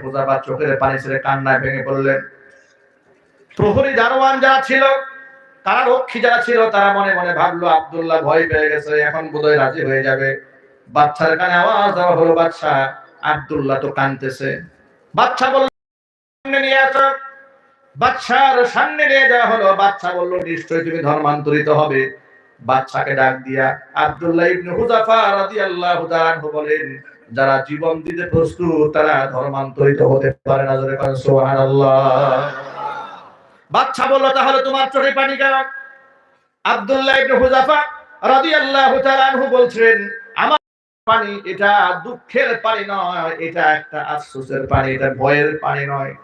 Hudhafa চোখের পানি ছেড়ে কান্নায় ভেঙে পড়লেন। প্রহরী দারোয়ান যারা ছিল, তারা রক্ষী যারা ছিল, তারা মনে মনে ভাবলো, আব্দুল্লাহ ভয় পেয়ে গেছে, এখন বোধহয় রাজি হয়ে যাবে। বাচ্চার কানে আওয়াজ দেওয়া হলো বাচ্চা আব্দুল্লাহ তো কানতেছে বাচ্চা বলল বাচ্চার সামনে নিয়ে যাওয়া হলো। বাচ্চা বলল, নিশ্চয়ই তুমি ধর্মান্তরিত হবে। বাচ্চাকে ডাক দিয়া আব্দুল্লাহ ইবনে হুযাফা রাদিয়াল্লাহু তাআলা বলেন, যারা জীবন দিতে প্রস্তুত, তারা ধর্মান্তরিত হতে পারে না। জোরে বলেন সুবহানাল্লাহ। বাচ্চা বলল, তাহলে তোমার চোখে পানি কেন আব্দুল্লাহ ইবনে হুযাফা রাদিয়াল্লাহু তাআলা বলছেন, আমার পানি এটা দুঃখের পানি নয়, এটা একটা আফসোসের পানি, এটা ভয়ের পানি নয়।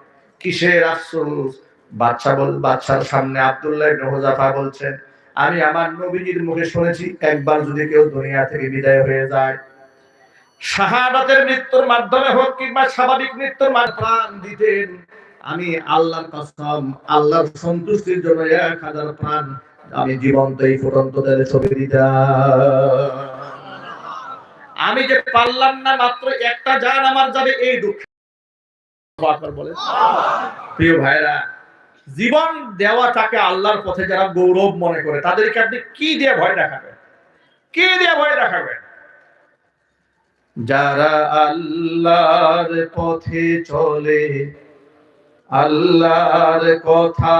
কিসের আফসোস? বাচ্চা বল বাচ্চার সামনে আব্দুল্লাহ হুযাফা বলছেন, আমি আমার নবীজির মুখে শুনেছি, একবার যদি কেউ দুনিয়া থেকে বিদায় হয়ে যায়, শাহাদাতের মৃত্যুর মাধ্যমে হোক কিংবা স্বাভাবিক মৃত্যুর মাধ্যমে দিতেন, আমি আল্লাহর কসম, আল্লাহর সন্তুষ্টির জন্য এক হাজার প্রাণ আমি জীবন্ত এই ফুটন্ত ছবি দিতাম। আমি যে পারলাম না, মাত্র একটা যান আমার যাবে এই দুঃখ। প্রিয় ভাইরা জীবন দেওয়াটাকে আল্লাহর পথে যারা গৌরব মনে করে, তাদেরকে আপনি কি দিয়ে ভয় দেখাবেন? কি দিয়ে ভয় দেখাবেন? যারা আল্লাহর পথে চলে, আল্লাহর কথা